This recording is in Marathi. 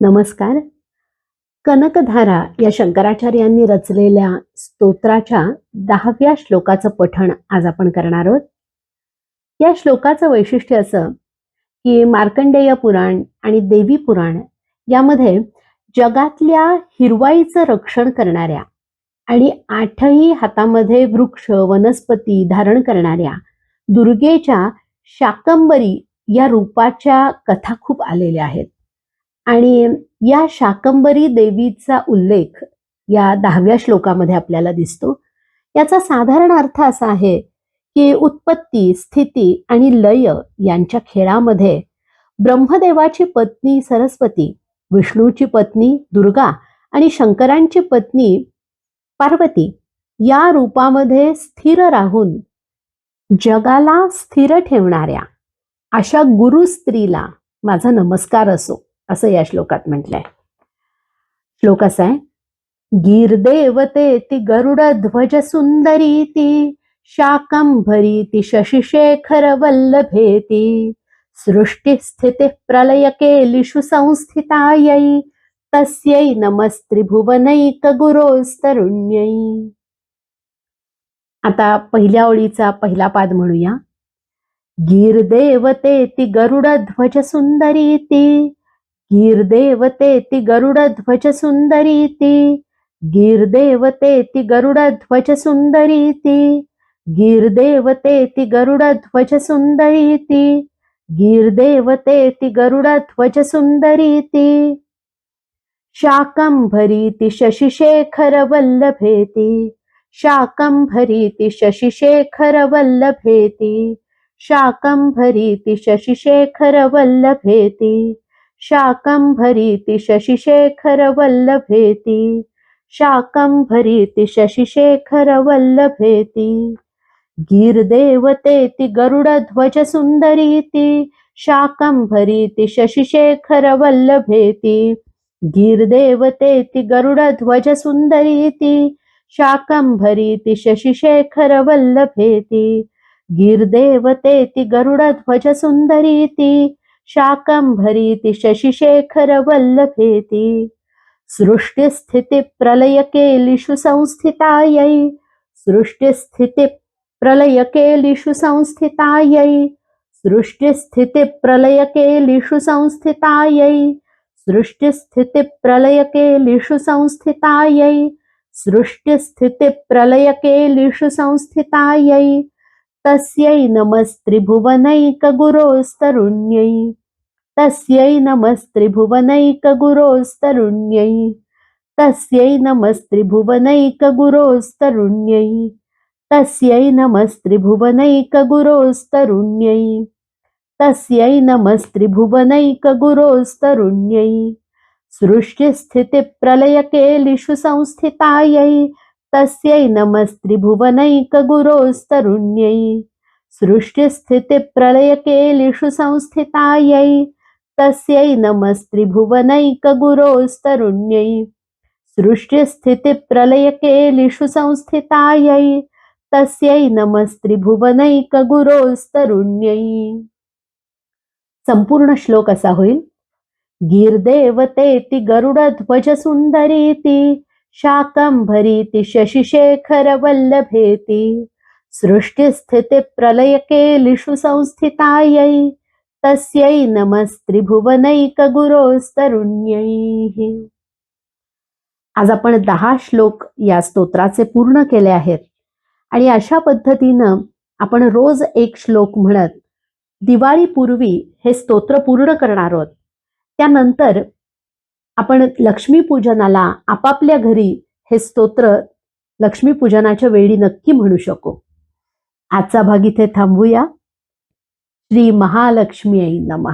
नमस्कार. कनकधारा या शंकराचार्यांनी रचलेल्या स्तोत्राच्या दहाव्या श्लोकाचं पठण आज आपण करणार आहोत. या श्लोकाचं वैशिष्ट्य असं की मार्कंडेय पुराण आणि देवी पुराण यामध्ये जगातल्या हिरवाईचं रक्षण करणाऱ्या आणि आठही हातामध्ये वृक्ष वनस्पती धारण करणाऱ्या दुर्गेच्या शाकंबरी या रूपाच्या कथा खूप आलेल्या आहेत. आणि या शाकंबरी देवीचा उल्लेख या दहाव्या श्लोकामध्ये आपल्याला दिसतो. याचा साधारण अर्थ असा आहे की उत्पत्ती स्थिती आणि लय यांच्या खेळामध्ये ब्रह्मदेवाची पत्नी सरस्वती विष्णूची पत्नी दुर्गा आणि शंकरांची पत्नी पार्वती या रूपामध्ये स्थिर राहून जगाला स्थिर ठेवणाऱ्या अशा गुरु स्त्रीला माझा नमस्कार असो. असं या श्लोकात म्हटलंय. श्लोक असा आहे गीर्देवते ती गरुड ध्वज सुंदरी ती शाकंभरी ती शशिशेखर वल्लभेती सृष्टी स्थिती प्रलय केलिषु संस्थितायै तस्यै नमस्त्रिभुवनैक गुरोस्तरुण्यै. आता पहिल्या ओळीचा पहिला पाद म्हणूया. गीर्देवते ती गरुड ध्वज सुंदरी ती गीर्देवते ती गरुड ध्वज सुंदरी ती गीर्देवते ती गरुड ध्वज सुंदरी ती गीर्देवते ती गरुड ध्वज सुंदरी ती गीर्देवते ती गरुड ध्वज सुंदरी ती शाकंभरी ती शशिशेखर वल्लभेती शाकंभरी ती शाकम्भरीति शशिशेखरवल्लभेति। शाकम्भरीति शशिशेखरवल्लभेति। गीर्देवतेति गरुडध्वजसुन्दरीति। शाकम्भरीति शशिशेखरवल्लभेति। गीर्देवतेति गरुडध्वजसुन्दरीति। शाकम्भरीति शशिशेखरवल्लभेति। गीर्देवतेति गरुडध्वजसुन्दरीति। गीर्देवते शशिशेखरवल्लभेति। सृष्टिस्थितिप्रलयकेलिषु संस्थितायै। सृष्टिस्थितिप्रलयकेलिषु संस्थितायै। सृष्टिस्थितिप्रलयकेलिषु संस्थितायै। सृष्टिस्थितिप्रलयकेलिषु संस्थितायै। सृष्टिस्थितिप्रलयकेलिषु संस्थितायै। तस्यै नमस्त्रिभुवनैकगुरोस्तरुण्यै। तस्यै नमस्त्रिभुवनैकगुरोस्तरुण्यै। तस्यै नमस्त्रिभुवनैकगुरोस्तरुण्यै। तस्यै नमस्त्रिभुवनैकगुरोस्तरुण्यै। तस्यै नमस्त्रिभुवनैकगुरोस्तरुण्यै। सृष्टिस्थितिप्रलयकेलिषु संस्थितायै। तस्यै नमस्त्रिभुवनैकगुरोस्तरुण्यै। सृष्टिस्थितिप्रलयकेलिषु संस्थितायै। तस्यै नमस्त्रिभुवनैकगुरोस्तरुण्यै। सृष्ट्यस्थितिप्रलयकेलिषु संस्थितायै। तस्यै नमस्त्रिभुवनैकगुरोस्तरुण्यै। संपूर्ण श्लोक असा होईल. गीर्देवते ती गरुड ध्वज सुंदरी शशिशेखर वल्लभेती संस्थितायै। तस्यै नमस्त्रिभुवनैकगुरोस्तरुण्यै। आज आपण दहा श्लोक या स्तोत्राचे पूर्ण केले आहेत. आणि अशा पद्धतीनं आपण रोज एक श्लोक म्हणत दिवाळीपूर्वी हे स्तोत्र पूर्ण करणार आहोत. त्यानंतर आपण लक्ष्मीपूजनाला आपापल्या घरी हे स्तोत्र लक्ष्मीपूजनाच्या वेळी नक्की म्हणू शकू. आजचा भाग इथे थांबूया. శ్రీ మహాలక్ష్మి అయి నమ.